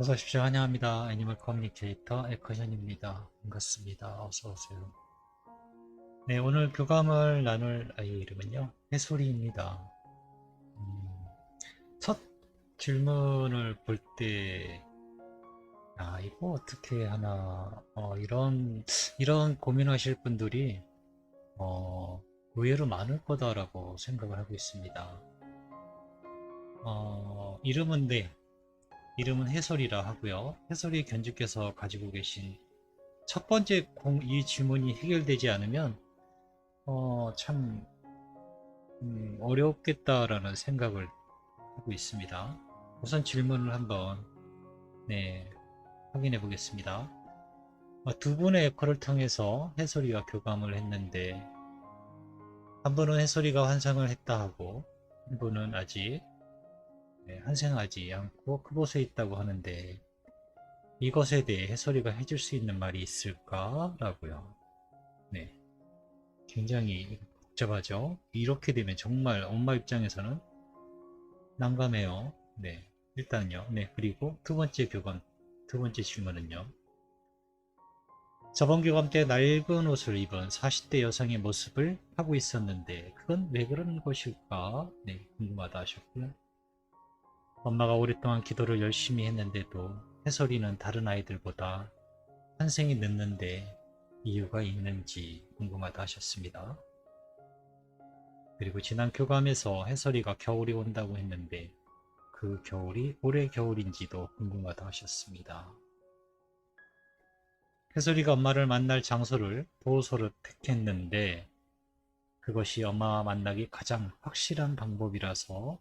어서 오십시오. 환영합니다. 애니멀 커뮤니케이터 에커션입니다. 반갑습니다. 어서 오세요. 네, 오늘 교감을 나눌 아이 이름은요. 해소리입니다. 음, 첫 질문을 볼 때, 아, 이거 어떻게 하나, 어, 이런, 이런 고민하실 분들이, 어, 의외로 많을 거다라고 생각을 하고 있습니다. 어, 이름은 네, 이름은 해설이라 하고요. 해설이 견주께서 가지고 계신 첫 번째 공, 이 질문이 해결되지 않으면 어, 참 음, 어렵겠다라는 생각을 하고 있습니다. 우선 질문을 한번 네, 확인해 보겠습니다. 어, 두 분의 에코를 통해서 해설이와 교감을 했는데 한 분은 해설이가 환상을 했다 하고 한 분은 아직 네, 환생하지 않고 그곳에 있다고 하는데 이것에 대해 해설이가 해줄 수 있는 말이 있을까라고요. 네, 굉장히 복잡하죠. 이렇게 되면 정말 엄마 입장에서는 난감해요. 네, 일단요. 네, 그리고 두 번째 교감, 두 번째 질문은요. 저번 교감 때 낡은 옷을 입은 40대 여성의 모습을 하고 있었는데 그건 왜 그런 것일까? 네, 궁금하다 하셨고요. 엄마가 오랫동안 기도를 열심히 했는데도 해설이는 다른 아이들보다 환생이 늦는데 이유가 있는지 궁금하다 하셨습니다. 그리고 지난 교감에서 해설이가 겨울이 온다고 했는데 그 겨울이 올해 겨울인지도 궁금하다 하셨습니다. 해설이가 엄마를 만날 장소를 보호소로 택했는데 그것이 엄마와 만나기 가장 확실한 방법이라서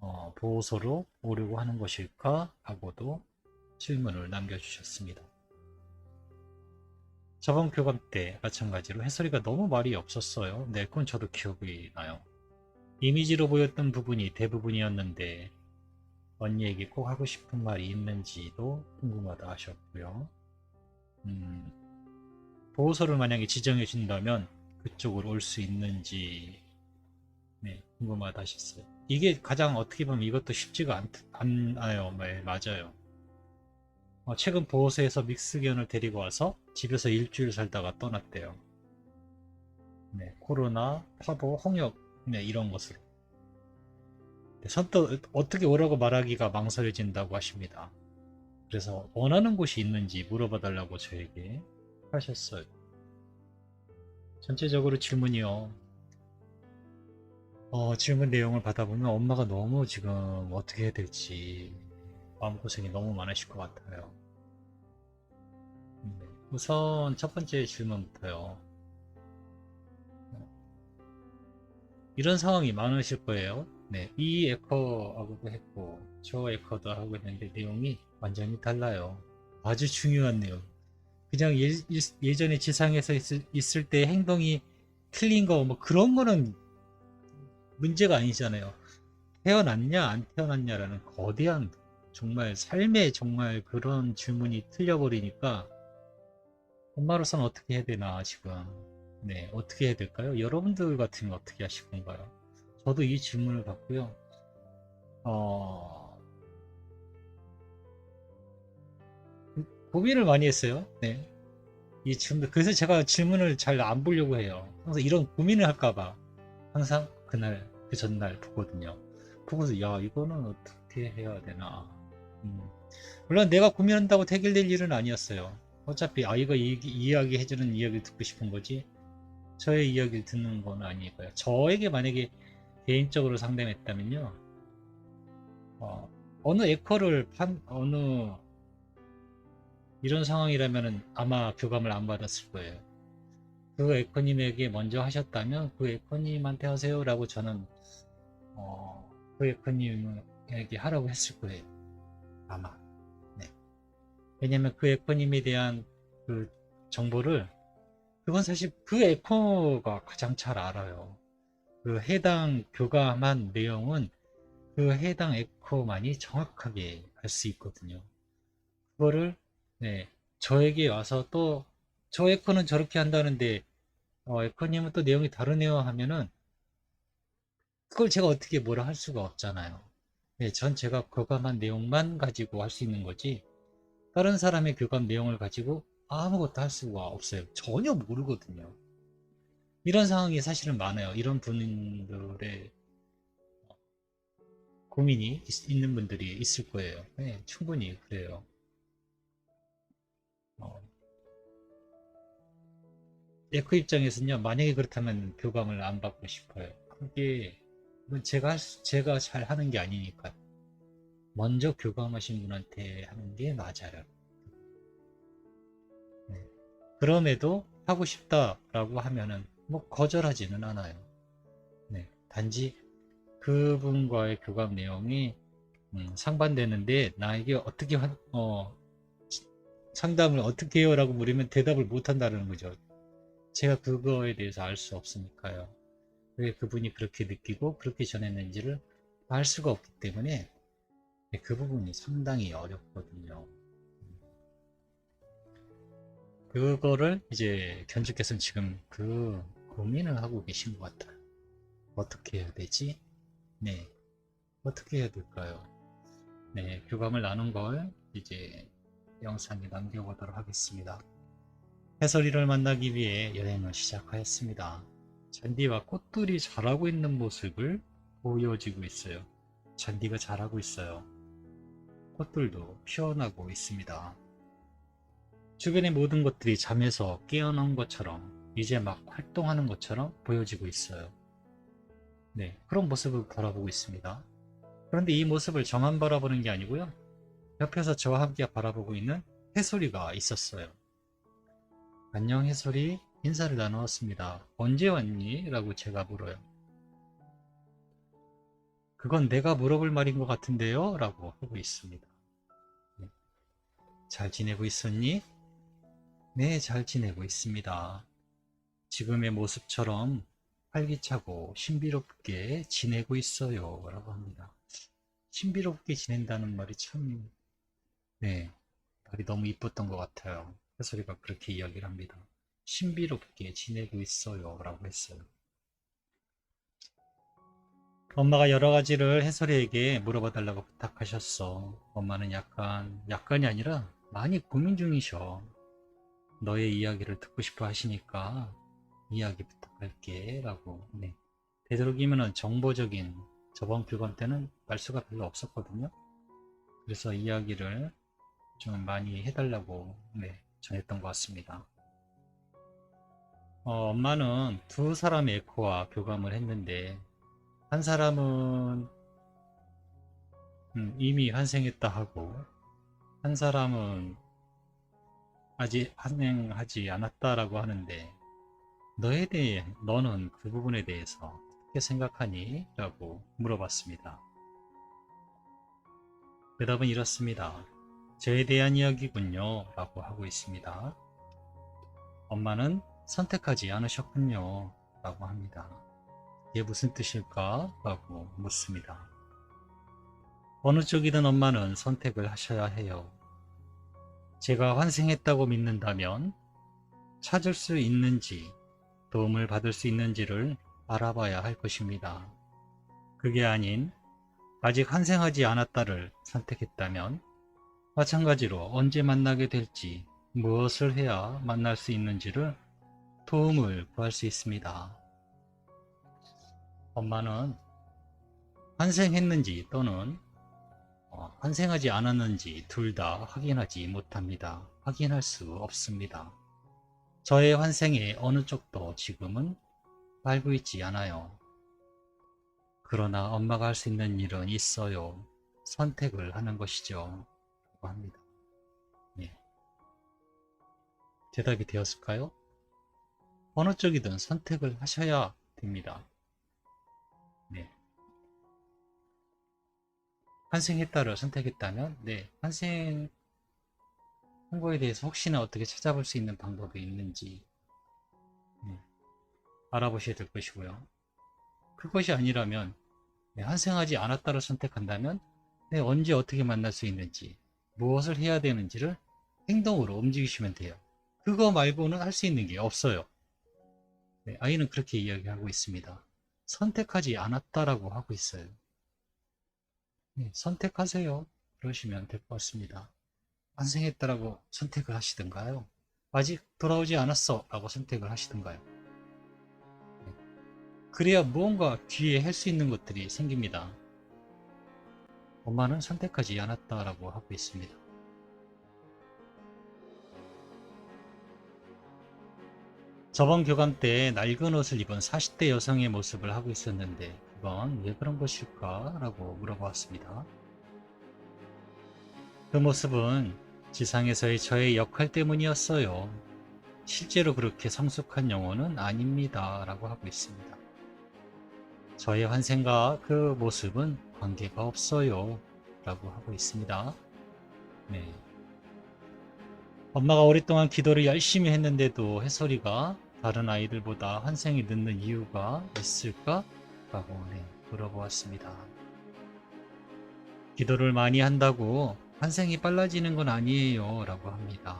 어, 보호소로 오려고 하는 것일까? 하고도 질문을 남겨주셨습니다. 저번 교감 때 마찬가지로 해설이가 너무 말이 없었어요. 네, 그건 저도 기억이 나요. 이미지로 보였던 부분이 대부분이었는데 언니에게 꼭 하고 싶은 말이 있는지도 궁금하다 하셨고요. 음, 보호소를 만약에 지정해 준다면 그쪽으로 올 수 있는지 네, 궁금하다 하셨어요. 이게 가장 어떻게 보면 이것도 쉽지가 않, 않아요. 네, 맞아요. 어, 최근 보호소에서 믹스견을 데리고 와서 집에서 일주일 살다가 떠났대요. 네, 코로나, 파보, 홍역, 네, 이런 것으로. 네, 선뜻 어떻게 오라고 말하기가 망설여진다고 하십니다. 그래서 원하는 곳이 있는지 물어봐 달라고 저에게 하셨어요. 전체적으로 질문이요. 어, 질문 내용을 받아보면 엄마가 너무 지금 어떻게 해야 될지 마음고생이 너무 많으실 것 같아요. 네, 우선 첫 번째 질문부터요. 이런 상황이 많으실 거예요. 네, 이 에커하고도 했고 저 에커도 하고 있는데 내용이 완전히 달라요. 아주 중요한 내용. 그냥 예, 전에 지상에서 있을, 있을 때 행동이 틀린 거 뭐 그런 거는 문제가 아니잖아요. 태어났냐 안 태어났냐라는 거대한 정말 삶의 정말 그런 질문이 틀려버리니까 엄마로서는 어떻게 해야 되나 지금 네 어떻게 해야 될까요? 여러분들 같으면 어떻게 하실 건가요? 저도 이 질문을 받고요. 어... 고민을 많이 했어요. 네. 이 질문 그래서 제가 질문을 잘 안 보려고 해요. 항상 이런 고민을 할까봐 항상 그날 그 전날 보거든요. 보고서 야 이거는 어떻게 해야 되나. 음. 물론 내가 고민한다고 해결될 일은 아니었어요. 어차피 아이가 이, 이야기 해주는 이야기를 듣고 싶은 거지 저의 이야기를 듣는 건 아니고요. 저에게 만약에 개인적으로 상담했다면요. 어, 어느 에커를 판 어느 이런 상황이라면 아마 교감을 안 받았을 거예요. 그 에코님에게 먼저 하셨다면 그 에코님한테 하세요라고 저는 어, 그 에코님에게 하라고 했을 거예요. 아마. 네. 왜냐면 그 에코님에 대한 그 정보를 그건 사실 그 에코가 가장 잘 알아요. 그 해당 교감한 내용은 그 해당 에코만이 정확하게 알 수 있거든요. 그거를 네, 저에게 와서 또 저 에코는 저렇게 한다는데 어, 에코님은 또 내용이 다르네요 하면은 그걸 제가 어떻게 뭐라 할 수가 없잖아요. 네, 전 제가 교감한 내용만 가지고 할 수 있는 거지 다른 사람의 교감 내용을 가지고 아무것도 할 수가 없어요. 전혀 모르거든요. 이런 상황이 사실은 많아요. 이런 분들의 고민이 있, 는 분들이 있을 거예요. 네, 충분히 그래요. 어, 예, 그 입장에서는요, 만약에 그렇다면 교감을 안 받고 싶어요. 그게, 제가, 제가 잘 하는 게 아니니까. 먼저 교감하신 분한테 하는 게 맞아요. 네. 그럼에도 하고 싶다라고 하면은, 뭐, 거절하지는 않아요. 네. 단지 그분과의 교감 내용이, 음, 상반되는데, 나에게 어떻게, 한- 어, 상담을 어떻게 해요? 라고 물으면 대답을 못 한다는 거죠. 제가 그거에 대해서 알 수 없으니까요. 왜 그분이 그렇게 느끼고 그렇게 전했는지를 알 수가 없기 때문에 그 부분이 상당히 어렵거든요. 그거를 이제 견주께서는 지금 그 고민을 하고 계신 것 같아요. 어떻게 해야 되지? 네. 어떻게 해야 될까요? 네. 교감을 나눈 걸 이제 영상에 남겨보도록 하겠습니다. 해설이를 만나기 위해 여행을 시작하였습니다. 잔디와 꽃들이 자라고 있는 모습을 보여지고 있어요. 잔디가 자라고 있어요. 꽃들도 피어나고 있습니다. 주변의 모든 것들이 잠에서 깨어난 것처럼 이제 막 활동하는 것처럼 보여지고 있어요. 네, 그런 모습을 바라보고 있습니다. 그런데 이 모습을 저만 바라보는 게 아니고요. 옆에서 저와 함께 바라보고 있는 해소리가 있었어요. 안녕 해솔이 인사를 나누었습니다. 언제 왔니? 라고 제가 물어요. 그건 내가 물어볼 말인 것 같은데요? 라고 하고 있습니다. 네. 잘 지내고 있었니? 네, 잘 지내고 있습니다. 지금의 모습처럼 활기차고 신비롭게 지내고 있어요. 라고 합니다. 신비롭게 지낸다는 말이 참, 네, 말이 너무 이뻤던 것 같아요. 해설이가 그렇게 이야기를 합니다. 신비롭게 지내고 있어요. 라고 했어요. 엄마가 여러 가지를 해설이에게 물어봐 달라고 부탁하셨어. 엄마는 약간, 약간이 아니라 많이 고민 중이셔. 너의 이야기를 듣고 싶어 하시니까 이야기 부탁할게. 라고. 네. 되도록이면 정보적인 저번 교감 때는 말수가 별로 없었거든요. 그래서 이야기를 좀 많이 해달라고 네, 전했던 것 같습니다. 어, 엄마는 두 사람의 에코와 교감을 했는데 한 사람은 음, 이미 환생했다 하고 한 사람은 아직 환생하지 않았다라고 하는데 너에 대해 너는 그 부분에 대해서 어떻게 생각하니? 라고 물어봤습니다. 대답은 이렇습니다. 저에 대한 이야기군요. 라고 하고 있습니다. 엄마는 선택하지 않으셨군요. 라고 합니다. 이게 무슨 뜻일까? 라고 묻습니다. 어느 쪽이든 엄마는 선택을 하셔야 해요. 제가 환생했다고 믿는다면 찾을 수 있는지 도움을 받을 수 있는지를 알아봐야 할 것입니다. 그게 아닌 아직 환생하지 않았다를 선택했다면 마찬가지로 언제 만나게 될지 무엇을 해야 만날 수 있는지를 도움을 구할 수 있습니다. 엄마는 환생했는지 또는 어, 환생하지 않았는지 둘 다 확인하지 못합니다. 확인할 수 없습니다. 저의 환생의 어느 쪽도 지금은 알고 있지 않아요. 그러나 엄마가 할 수 있는 일은 있어요. 선택을 하는 것이죠. 합니다. 네. 대답이 되었을까요? 어느 쪽이든 선택을 하셔야 됩니다. 네. 환생했다를 선택했다면, 네. 환생 한 거에 대해서 혹시나 어떻게 찾아볼 수 있는 방법이 있는지, 네. 알아보셔야 될 것이고요. 그것이 아니라면, 네, 환생하지 않았다를 선택한다면, 네, 언제 어떻게 만날 수 있는지, 무엇을 해야 되는지를 행동으로 움직이시면 돼요. 그거 말고는 할 수 있는 게 없어요. 네, 아이는 그렇게 이야기하고 있습니다. 선택하지 않았다라고 하고 있어요. 네, 선택하세요. 그러시면 될 것 같습니다. 환생했다라고 선택을 하시든가요. 아직 돌아오지 않았어 라고 선택을 하시든가요. 네. 그래야 무언가 뒤에 할 수 있는 것들이 생깁니다. 엄마는 선택하지 않았다라고 하고 있습니다. 저번 교감 때 낡은 옷을 입은 40대 여성의 모습을 하고 있었는데 그건 왜 그런 것일까? 라고 물어보았습니다. 그 모습은 지상에서의 저의 역할 때문이었어요. 실제로 그렇게 성숙한 영혼은 아닙니다. 라고 하고 있습니다. 저의 환생과 그 모습은 관계가 없어요. 라고 하고 있습니다. 네. 엄마가 오랫동안 기도를 열심히 했는데도 해소리가 다른 아이들보다 환생이 늦는 이유가 있을까? 라고 네, 물어보았습니다. 기도를 많이 한다고 환생이 빨라지는 건 아니에요. 라고 합니다.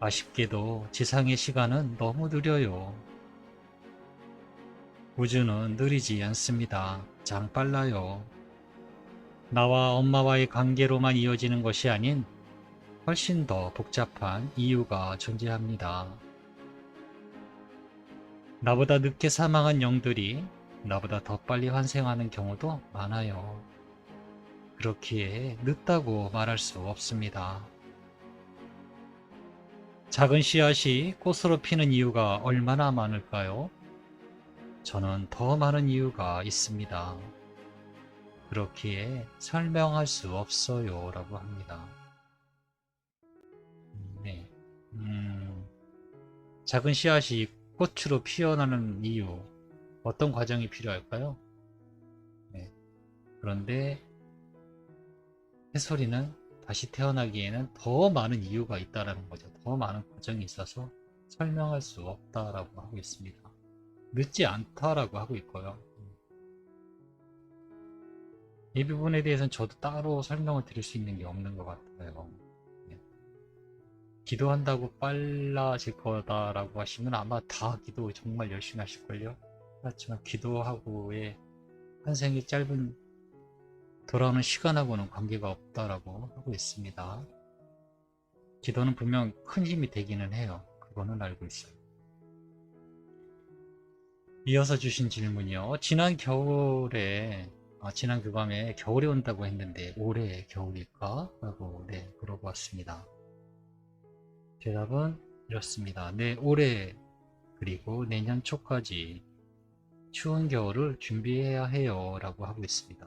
아쉽게도 지상의 시간은 너무 느려요. 우주는 느리지 않습니다. 장 빨라요. 나와 엄마와의 관계로만 이어지는 것이 아닌 훨씬 더 복잡한 이유가 존재합니다. 나보다 늦게 사망한 영들이 나보다 더 빨리 환생하는 경우도 많아요. 그렇기에 늦다고 말할 수 없습니다. 작은 씨앗이 꽃으로 피는 이유가 얼마나 많을까요? 저는 더 많은 이유가 있습니다. 그렇기에 설명할 수 없어요. 라고 합니다. 네. 음, 작은 씨앗이 꽃으로 피어나는 이유, 어떤 과정이 필요할까요? 네. 그런데 해소리는 다시 태어나기에는 더 많은 이유가 있다라는 거죠. 더 많은 과정이 있어서 설명할 수 없다라고 하고 있습니다. 늦지 않다라고 하고 있고요. 이 부분에 대해서는 저도 따로 설명을 드릴 수 있는 게 없는 것 같아요. 네. 기도한다고 빨라질 거다라고 하시면 아마 다 기도 정말 열심히 하실걸요? 그렇지만 기도하고의 한 생이 짧은 돌아오는 시간하고는 관계가 없다라고 하고 있습니다. 기도는 분명 큰 힘이 되기는 해요. 그거는 알고 있어요. 이어서 주신 질문이요. 지난 겨울에, 아, 지난 교감에 겨울이 온다고 했는데 올해 겨울일까? 라고 네, 물어보았습니다. 대답은 이렇습니다. 네, 올해 그리고 내년 초까지 추운 겨울을 준비해야 해요. 라고 하고 있습니다.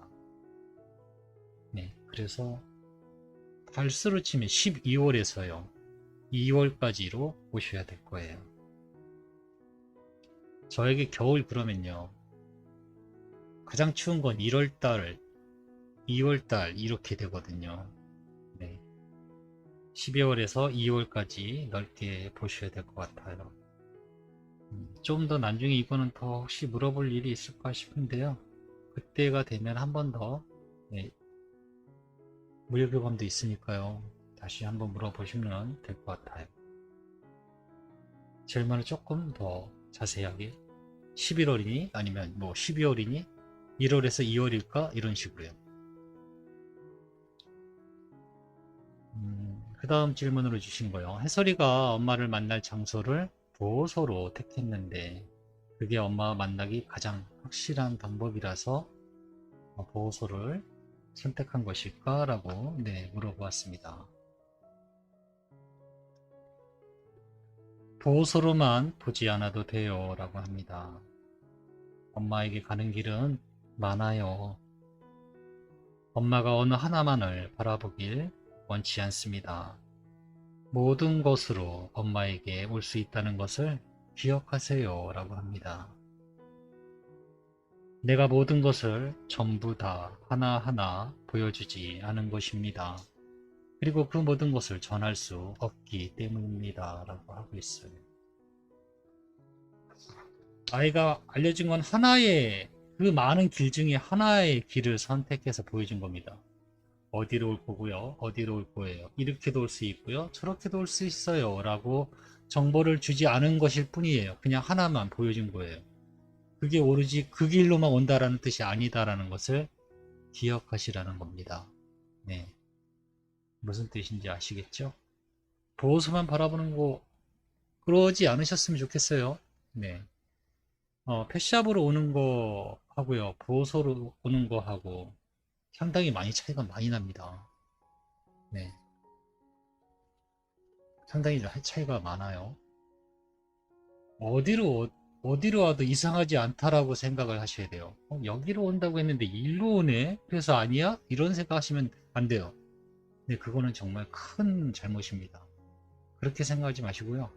네, 그래서 달수로 치면 12월에서요. 2월까지로 보셔야 될 거예요. 저에게 겨울 그러면요. 가장 추운 건 1월달, 2월달 이렇게 되거든요. 네. 12월에서 2월까지 넓게 보셔야 될 것 같아요. 음, 좀더 나중에 이거는 더 혹시 물어볼 일이 있을까 싶은데요. 그때가 되면 한 번 더, 네, 무료교감도 있으니까요. 다시 한번 물어보시면 될 것 같아요. 질문을 조금 더 자세하게 11월이니 아니면 뭐 12월이니 1월에서 2월일까 이런 식으로요. 음, 그 다음 질문으로 주신 거요. 해설이가 엄마를 만날 장소를 보호소로 택했는데 그게 엄마와 만나기 가장 확실한 방법이라서 보호소를 선택한 것일까? 라고 네, 물어보았습니다. 보호소로만 보지 않아도 돼요. 라고 합니다. 엄마에게 가는 길은 많아요. 엄마가 어느 하나만을 바라보길 원치 않습니다. 모든 것으로 엄마에게 올 수 있다는 것을 기억하세요. 라고 합니다. 내가 모든 것을 전부 다 하나하나 보여주지 않은 것입니다. 그리고 그 모든 것을 전할 수 없기 때문입니다. 라고 하고 있어요. 아이가 알려준 건 하나의 그 많은 길 중에 하나의 길을 선택해서 보여준 겁니다. 어디로 올 거고요. 어디로 올 거예요. 이렇게도 올 수 있고요. 저렇게도 올 수 있어요. 라고 정보를 주지 않은 것일 뿐이에요. 그냥 하나만 보여준 거예요. 그게 오로지 그 길로만 온다라는 뜻이 아니다라는 것을 기억하시라는 겁니다. 네. 무슨 뜻인지 아시겠죠? 보호소만 바라보는 거 그러지 않으셨으면 좋겠어요. 네. 어, 펫샵으로 오는 거 하고요. 보호소로 오는 거 하고 상당히 많이 차이가 많이 납니다. 네. 상당히 차이가 많아요. 어디로 어디로 와도 이상하지 않다라고 생각을 하셔야 돼요. 어, 여기로 온다고 했는데 일로 오네? 그래서 아니야? 이런 생각하시면 안 돼요. 네, 그거는 정말 큰 잘못입니다. 그렇게 생각하지 마시고요.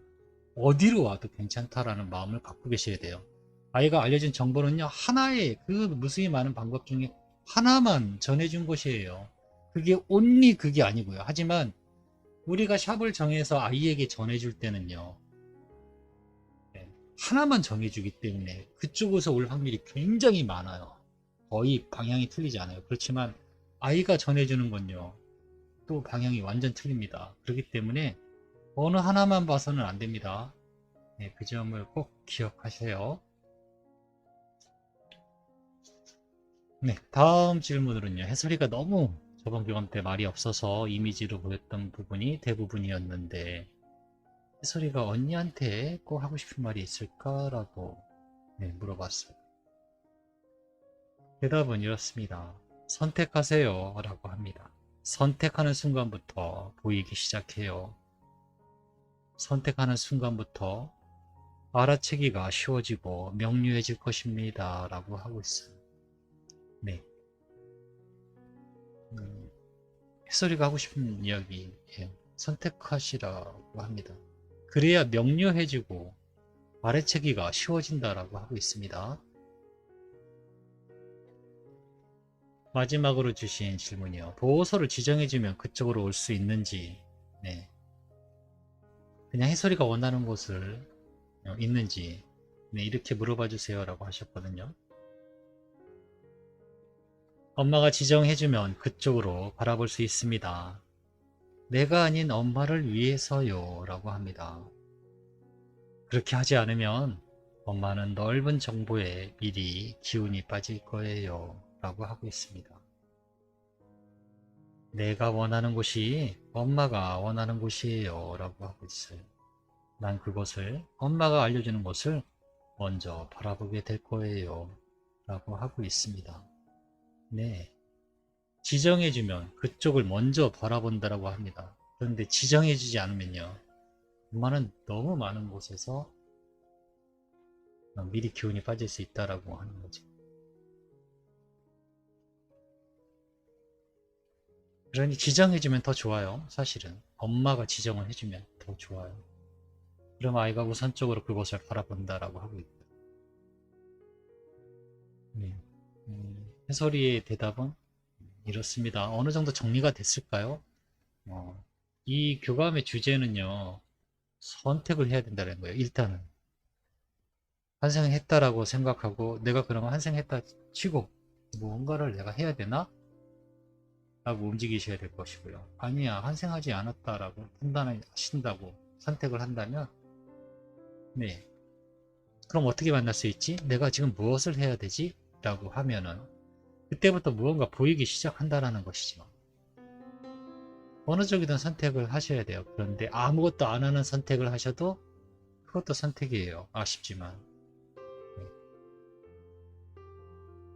어디로 와도 괜찮다라는 마음을 갖고 계셔야 돼요. 아이가 알려준 정보는요, 하나의 그 무수히 많은 방법 중에 하나만 전해준 것이에요. 그게 온리 그게 아니고요. 하지만 우리가 샵을 정해서 아이에게 전해줄 때는요, 네, 하나만 정해주기 때문에 그쪽에서 올 확률이 굉장히 많아요. 거의 방향이 틀리지 않아요. 그렇지만 아이가 전해주는 건요, 또 방향이 완전 틀립니다. 그렇기 때문에 어느 하나만 봐서는 안 됩니다. 네, 그 점을 꼭 기억하세요. 네, 다음 질문으로는요. 해설이가 너무 저번 교감 때 말이 없어서 이미지로 보였던 부분이 대부분이었는데 해설이가 언니한테 꼭 하고 싶은 말이 있을까라고 네, 물어봤어요. 대답은 이렇습니다. 선택하세요 라고 합니다. 선택하는 순간부터 보이기 시작해요. 선택하는 순간부터 알아채기가 쉬워지고 명료해질 것입니다. 라고 하고 있어요. 네. 음, 해설이가 하고 싶은 이야기예요. 선택하시라고 합니다. 그래야 명료해지고 알아채기가 쉬워진다라고 하고 있습니다. 마지막으로 주신 질문이요. 보호소를 지정해주면 그쪽으로 올 수 있는지, 네. 그냥 해설이가 원하는 곳을 어, 있는지, 네, 이렇게 물어봐 주세요 라고 하셨거든요. 엄마가 지정해주면 그쪽으로 바라볼 수 있습니다. 내가 아닌 엄마를 위해서요 라고 합니다. 그렇게 하지 않으면 엄마는 넓은 정보에 미리 기운이 빠질 거예요 라고 하고 있습니다. 내가 원하는 곳이 엄마가 원하는 곳이에요 라고 하고 있어요. 난 그것을 엄마가 알려주는 것을 먼저 바라보게 될 거예요 라고 하고 있습니다. 네. 지정해주면 그쪽을 먼저 바라본다라고 합니다. 그런데 지정해주지 않으면요. 엄마는 너무 많은 곳에서 미리 기운이 빠질 수 있다라고 하는 거죠. 그러니 지정해주면 더 좋아요. 사실은 엄마가 지정을 해주면 더 좋아요. 그럼 아이가 우선적으로 그곳을 바라본다라고 하고 있다. 네. 음, 해설이의 대답은 이렇습니다. 어느 정도 정리가 됐을까요? 어, 이 교감의 주제는요, 선택을 해야 된다는 거예요. 일단은 환생했다라고 생각하고 내가 그러면 환생했다 치고 무언가를 내가 해야 되나? 라고 움직이셔야 될 것이고요. 아니야, 환생하지 않았다라고 판단하신다고 선택을 한다면, 네. 그럼 어떻게 만날 수 있지? 내가 지금 무엇을 해야 되지? 라고 하면은, 그때부터 무언가 보이기 시작한다라는 것이죠. 어느 쪽이든 선택을 하셔야 돼요. 그런데 아무것도 안 하는 선택을 하셔도 그것도 선택이에요. 아쉽지만. 네.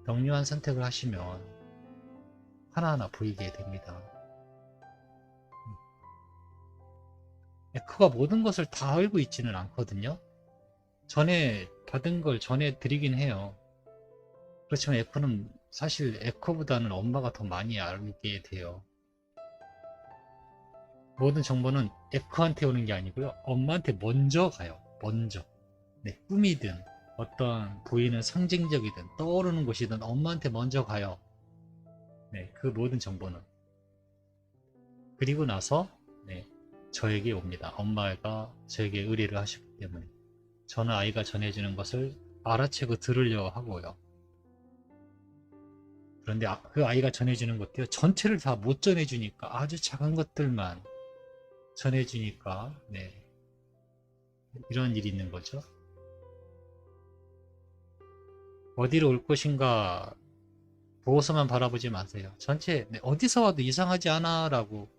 명료한 선택을 하시면 하나하나 보이게 됩니다. 에코가 모든 것을 다 알고 있지는 않거든요. 전에 받은 걸 전해 드리긴 해요. 그렇지만 에코는 사실 에코보다는 엄마가 더 많이 알게 돼요. 모든 정보는 에코한테 오는 게 아니고요. 엄마한테 먼저 가요. 먼저. 네, 꿈이든 어떤 보이는 상징적이든 떠오르는 곳이든 엄마한테 먼저 가요. 네, 그 모든 정보는. 그리고 나서 네, 저에게 옵니다. 엄마가 저에게 의뢰를 하셨기 때문에 저는 아이가 전해주는 것을 알아채고 들으려 하고요. 그런데 아, 그 아이가 전해주는 것도요. 전체를 다 못 전해주니까 아주 작은 것들만 전해주니까 네, 이런 일이 있는 거죠. 어디로 올 것인가 보고서만 바라보지 마세요. 전체 네, 어디서 와도 이상하지 않아라고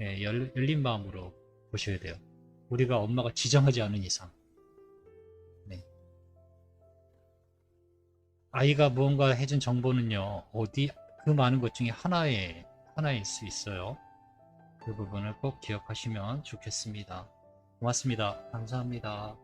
예, 열, 열린 마음으로 보셔야 돼요. 우리가 엄마가 지정하지 않은 이상. 네. 아이가 무언가 해준 정보는요, 어디, 그 많은 것 중에 하나에, 하나일 수 있어요. 그 부분을 꼭 기억하시면 좋겠습니다. 고맙습니다. 감사합니다.